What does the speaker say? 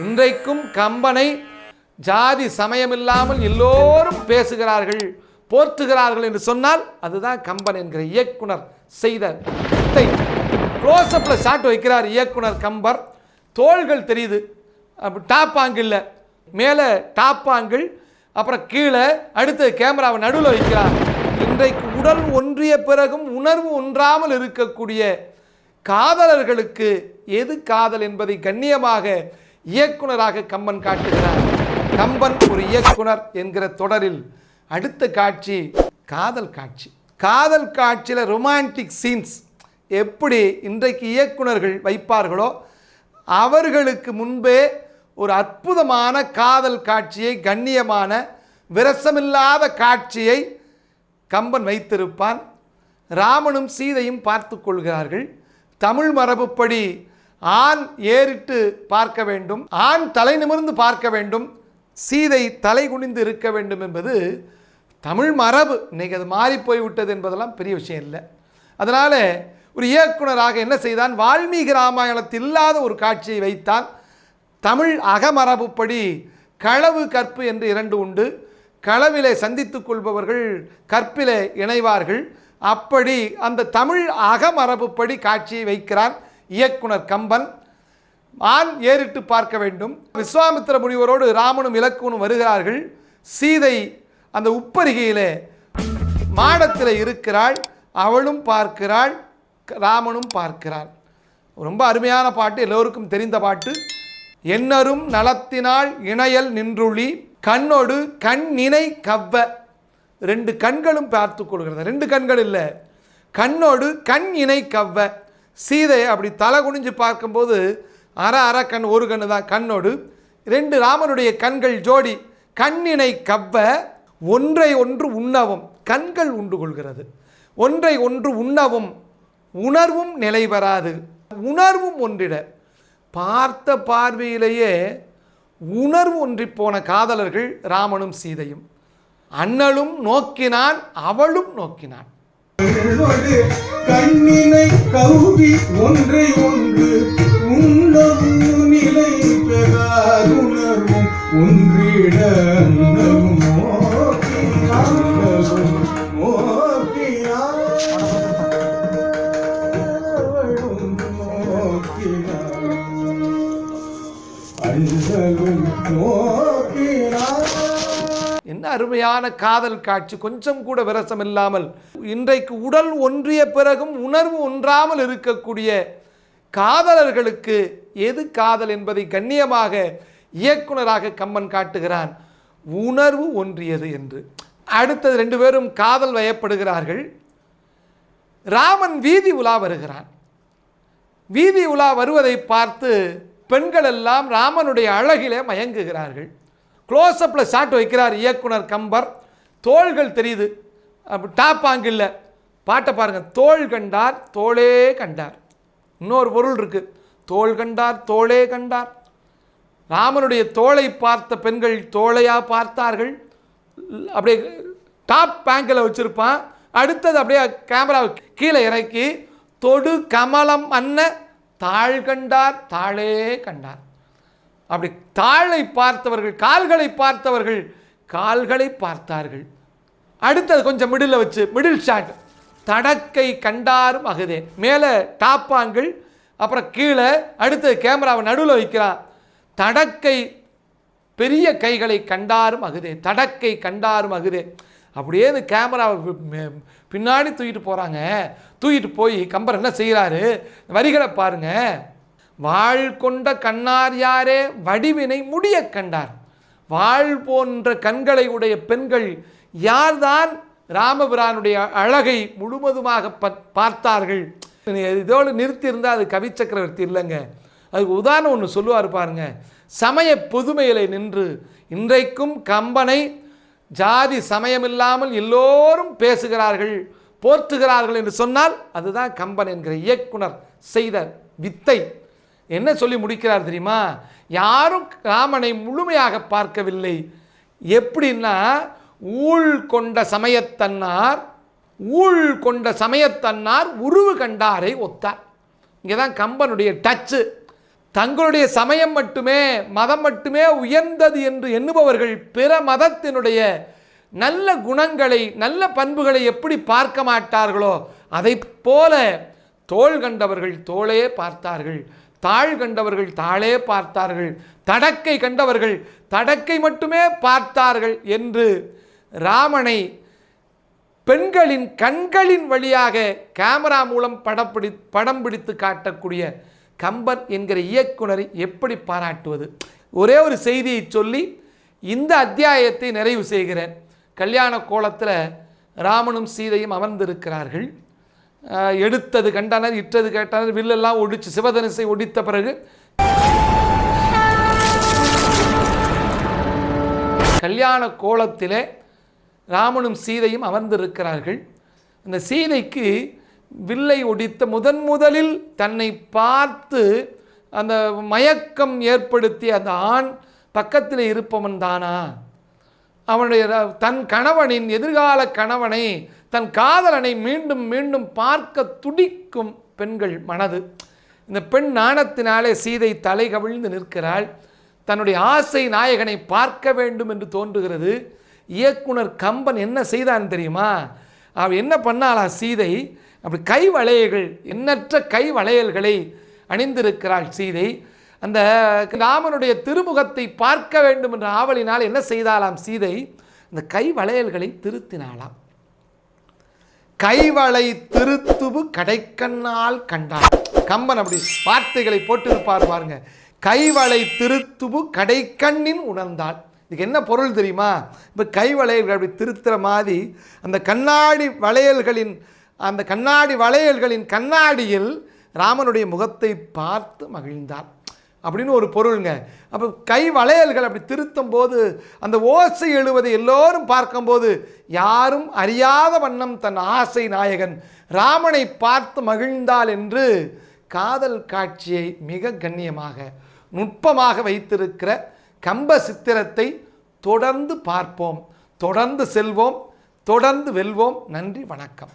இன்றைக்கும் கம்பனை ஜாதி சமயமில்லாமல் எல்லோரும் பேசுகிறார்கள் போற்றுகிறார்கள் என்று சொன்னால் அதுதான் கம்பன் என்கிற இயக்குனர் செய்த வித்தை. க்ளோஸ்அப்பில் ஷாட் வைக்கிறார் இயக்குனர் கம்பர். தோள்கள் தெரியுது. டாப் ஆங்கிளில் மேலே டாப் ஆங்கிள் அப்புறம் கீழே அடுத்து கேமராவை நடுவில் வைக்கிறார். இன்றைக்கு உடல் ஒன்றிய பிறகும் உணர்வு ஒன்றாமல் இருக்கக்கூடிய காதலர்களுக்கு எது காதல் என்பதை கண்ணியமாக இயக்குனராக கம்பன் காட்டுகிறார். கம்பன் ஒரு இயக்குனர் என்கிற தொடரில் அடுத்த காட்சி காதல் காட்சி. காதல் காட்சியில் ரொமான்டிக் சீன்ஸ் எப்படி இன்றைக்கு இயக்குனர்கள் வைப்பார்களோ அவர்களுக்கு முன்பே ஒரு அற்புதமான காதல் காட்சியை கண்ணியமான விரசமில்லாத காட்சியை கம்பன் வைத்திருப்பான். ராமனும் சீதையும் பார்த்து கொள்கிறார்கள். தமிழ் மரபுப்படி ஆண் ஏறிட்டு பார்க்க வேண்டும் ஆண் தலை நிமிர்ந்து பார்க்க வேண்டும் சீதை தலை குனிந்து இருக்க வேண்டும் என்பது தமிழ் மரபு. இன்றைக்கி அது மாறி போய்விட்டது என்பதெல்லாம் பெரிய விஷயம் இல்லை. அதனால் ஒரு இயக்குனராக என்ன செய்தான்? வால்மீகி ராமாயணத்தில் இல்லாத ஒரு காட்சியை வைத்தான். தமிழ் அகமரபுப்படி களவு கற்பு என்று இரண்டு உண்டு. களவிலே சந்தித்து கொள்பவர்கள் கற்பிலே இணைவார்கள். அப்படி அந்த தமிழ் அகமரபுப்படி காட்சியை வைக்கிறான். இயக்குனர் கம்பன் ஆண் ஏறிட்டு பார்க்க வேண்டும். விஸ்வாமித்திர முனிவரோடு ராமனும் இலக்குவனும் வருகிறார்கள். சீதை அந்த உப்பருகையில் மாடத்தில் இருக்கிறாள். அவளும் பார்க்கிறாள் ராமனும் பார்க்கிறாள். ரொம்ப அருமையான பாட்டு எல்லோருக்கும் தெரிந்த பாட்டு. எண்ணரும் நலத்தினால் இணையல் நின்றுளி கண்ணோடு கண் நினை கவ்வ. ரெண்டு கண்களும் பார்த்து கொள்கிறது. ரெண்டு கண்கள் இல்லை. கண்ணோடு கண் இணை கவ்வ. சீதை அப்படி தலை குனிஞ்சு பார்க்கும்போது அற அற கண் ஒரு கண்ணு தான் கண்ணோடு. ரெண்டு ராமனுடைய கண்கள் ஜோடி கண்ணினை கவ்வ ஒன்றை ஒன்று உண்ணவும் கண்கள் உண்டு கொள்கிறது. ஒன்றை ஒன்று உண்ணவும் உணர்வும் நிலை பெறாது. உணர்வும் ஒன்றிட. பார்த்த பார்வையிலேயே உணர்வு ஒன்றிப் போன காதலர்கள் ராமனும் சீதையும். அண்ணலும் நோக்கினான் அவளும் நோக்கினான். கண்ணினை கௌவி ஒன்றை ஒன்று உண்ணவும் நிலை பெறாதுணர்வும் ஒன்றிட உணவும் மோ அருமையான காதல் காட்சி. கொஞ்சம் கூட விரசம் இல்லாமல் இன்றைக்கு உடல் ஒன்றிய பிறகும் உணர்வு ஒன்றாமல் இருக்கக்கூடிய காதலர்களுக்கு எது காதல் என்பதை கண்ணியமாக இயக்குனராக கம்மன் காட்டுகிறான் உணர்வு ஒன்றியது என்று. அடுத்தது ரெண்டு பேரும் காதல் வயப்படுகிறார்கள். ராமன் வீதி உலா வருகிறான். வீதி உலா வருவதை பார்த்து பெண்கள் எல்லாம் ராமனுடைய அழகிலே மயங்குகிறார்கள். க்ளோஸ்அப்பில் ஷாட் வைக்கிறார் இயக்குனர் கம்பர். தோள்கள் தெரியுது. டாப் ஆங்கிளில் பாட்டை பாருங்கள் தோள் கண்டார் தோளே கண்டார். இன்னொரு பொருள் இருக்குது தோள் கண்டார் தோளே கண்டார். ராமனுடைய தோளை பார்த்த பெண்கள் தோளையாக பார்த்தார்கள். அப்படியே டாப் பேங்கில் வச்சுருப்பான். அடுத்தது அப்படியே கேமரா கீழே இறக்கி தொடு கமலம் அன்ன தாழ் கண்டார் தாளே கண்டார். அப்படி தாளை பார்த்தவர்கள் கால்களை பார்த்தவர்கள் கால்களை பார்த்தார்கள். அடுத்தது கொஞ்சம் மிடில் வச்சு மிடில் ஷாட் தடக்கை கண்டாரும் அகுதே. மேலே டாப்பாங்கள் அப்புறம் கீழே அடுத்தது கேமராவை நடுவில் வைக்கிறான் தடக்கை பெரிய கைகளை கண்டாரும் அகுதே. தடக்கை கண்டாரும் அகுதே. அப்படியே இந்த கேமராவை பின்னாடி தூக்கிட்டு போகிறாங்க தூக்கிட்டு போய் கம்பர் என்ன செய்கிறாரு வரிகளை பாருங்கள் வாழ் கொண்ட கண்ணார் யாரே? வடிவினை முடிய கண்டார். வாழ் போன்ற கண்களை உடைய பெண்கள் யார்தான் ராமபிரானுடைய அழகை முழுவதுமாக ப- பார்த்தார்கள்? இதோடு நிறுத்தியிருந்தால் அது கவி சக்கரவர்த்தி இல்லைங்க. அதுக்கு உதாரணம் ஒன்று சொல்லுவார் பாருங்க. சமய புதுமையிலே நின்று இன்றைக்கும் கம்பனை ஜாதி சமயமில்லாமல் எல்லோரும் பேசுகிறார்கள் போற்றுகிறார்கள் என்று சொன்னால் அதுதான் கம்பன் என்கிற இயக்குனர் செய்த வித்தை. என்ன சொல்லி முடிக்கிறார் தெரியுமா? யாரும் ராமனை முழுமையாக பார்க்கவில்லை. எப்படின்னா ஊழ் கொண்ட சமயத்தன்னார் ஊழ் கொண்ட சமயத்தன்னார் உருவு கண்டாரை ஒத்தார். இங்கே தான் கம்பனுடைய டச்சு. தங்களுடைய சமயம் மட்டுமே மதம் மட்டுமே உயர்ந்தது என்று எண்ணுபவர்கள் பிற மதத்தினுடைய நல்ல குணங்களை நல்ல பண்புகளை எப்படி பார்க்க மாட்டார்களோ அதைப் போல தோள் கண்டவர்கள் தோளே பார்த்தார்கள். தாழ் கண்டவர்கள் தாளே பார்த்தார்கள். தடக்கை கண்டவர்கள் தடக்கை மட்டுமே பார்த்தார்கள் என்று ராமனை பெண்களின் கண்களின் வழியாக கேமரா மூலம் படப்பிடி படம் பிடித்து காட்டக்கூடிய கம்பன் என்கிற இயக்குனரை எப்படி பாராட்டுவது? ஒரே ஒரு செய்தியை சொல்லி இந்த அத்தியாயத்தை நிறைவு செய்கிறேன். கல்யாண கோலத்தில் ராமனும் சீதையும் அமர்ந்திருக்கிறார்கள். எடுத்தது கண்டனர் இட்டது கேட்டனர் வில்லெல்லாம் ஒடிச்சு சிவதனுசை ஒடித்த பிறகு கல்யாண கோலத்திலே ராமனும் சீதையும் அமர்ந்திருக்கிறார்கள். அந்த சீதைக்கு வில்லை ஒடித்த முதன் முதலில் தன்னை பார்த்து அந்த மயக்கம் ஏற்படுத்திய அந்த ஆண் பக்கத்தில் இருப்பவன் தானா? அவனுடைய தன் கணவனின் எதிர்கால கணவனை தன் காதலனை மீண்டும் மீண்டும் பார்க்க துடிக்கும் பெண்கள் மனது. இந்த பெண் நாணத்தினாலே சீதை தலை கவிழ்ந்து நிற்கிறாள். தன்னுடைய ஆசை நாயகனை பார்க்க வேண்டும் என்று தோன்றுகிறது. இயக்குனர் கம்பன் என்ன செய்தான் தெரியுமா? அவள் என்ன பண்ணாளா சீதை? அப்படி கை வளையல்கள் எண்ணற்ற கை வளையல்களை அணிந்திருக்கிறாள் சீதை. அந்த ராமனுடைய திருமுகத்தை பார்க்க வேண்டும் என்ற ஆவலினால் என்ன செய்தாலாம் சீதை? அந்த கை வளையல்களை திருத்தினாளாம். கைவளை திருத்துவு கடைக்கண்ணால் கண்டான் கம்பன் அப்படி வார்த்தைகளை போட்டிருப்பார் பாருங்க. கைவளை திருத்துவு கடைக்கண்ணின் உணர்ந்தாள் இதுக்கு என்ன பொருள் தெரியுமா? இப்போ கை வளையல்கள் அப்படி திருத்துற மாதிரி அந்த கண்ணாடி வளையல்களின் அந்த கண்ணாடி வளையல்களின் கண்ணாடியில் ராமனுடைய முகத்தை பார்த்து மகிழ்ந்தார். அப்படின்னு ஒரு பொருளுங்க. அப்போ கை வளையல்கள் அப்படி திருத்தும் போது அந்த ஓசை எழுவதை எல்லோரும் பார்க்கும்போது யாரும் அறியாத வண்ணம் தன் ஆசை நாயகன் ராமனை பார்த்து மகிழ்ந்தாள் என்று காதல் காட்சியை மிக கண்ணியமாக நுட்பமாக வைத்திருக்கிற கம்ப சித்திரத்தை தொடர்ந்து பார்ப்போம் தொடர்ந்து செல்வோம் தொடர்ந்து வெல்வோம். நன்றி வணக்கம்.